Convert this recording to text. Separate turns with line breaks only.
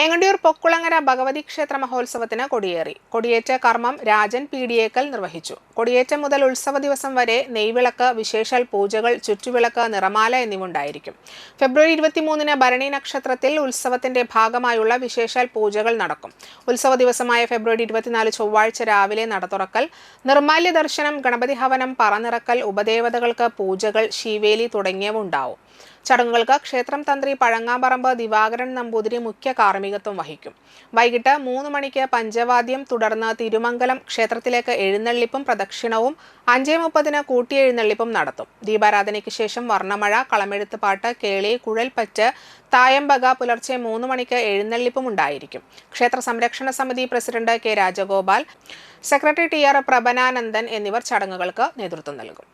ഏങ്ങണ്ടിയൂർ പൊക്കുളങ്ങര ഭഗവതി ക്ഷേത്ര മഹോത്സവത്തിന് കൊടിയേറി. കൊടിയേറ്റ കർമ്മം രാജൻ പി ഡി എക്കൽ നിർവഹിച്ചു. കൊടിയേറ്റം മുതൽ ഉത്സവ ദിവസം വരെ നെയ്വിളക്ക് വിശേഷാൽ പൂജകൾ ചുറ്റുവിളക്ക് നിറമാല എന്നിവ ഉണ്ടായിരിക്കും ഫെബ്രുവരി ഇരുപത്തിമൂന്നിന് ഭരണി നക്ഷത്രത്തിൽ ഉത്സവത്തിന്റെ ഭാഗമായുള്ള വിശേഷാൽ പൂജകൾ നടക്കും. ഉത്സവ ദിവസമായ ഫെബ്രുവരി ഇരുപത്തിനാല് ചൊവ്വാഴ്ച രാവിലെ നട തുറക്കൽ നിർമാല്യ ദർശനം ഗണപതി ഹവനം പറനിറക്കൽ ഉപദേവതകൾക്ക് പൂജകൾ ശിവേലി തുടങ്ങിയവ ഉണ്ടാവും. ചടങ്ങുകൾക്ക് ക്ഷേത്രം തന്ത്രി പഴങ്ങാമ്പറമ്പ് ദിവാകരൻ നമ്പൂതിരി മുഖ്യ കാർമ്മികത്വം വഹിക്കും. വൈകിട്ട് മൂന്ന് മണിക്ക് പഞ്ചവാദ്യം തുടർന്ന് തിരുമംഗലം ക്ഷേത്രത്തിലേക്ക് എഴുന്നള്ളിപ്പും പ്രദക്ഷിണവും അഞ്ചേ മുപ്പതിന് കൂട്ടിയെഴുന്നള്ളിപ്പും നടത്തും. ദീപാരാധനയ്ക്ക് ശേഷം വർണമഴ കളമെഴുത്ത് പാട്ട് കേളി കുഴൽപ്പറ്റ് തായമ്പക പുലർച്ചെ മൂന്ന് മണിക്ക് എഴുന്നള്ളിപ്പും ഉണ്ടായിരിക്കും. ക്ഷേത്ര സംരക്ഷണ സമിതി president K Rajagopal secretary T R Prabhananandan എന്നിവർ ചടങ്ങുകൾക്ക് നേതൃത്വം നൽകും.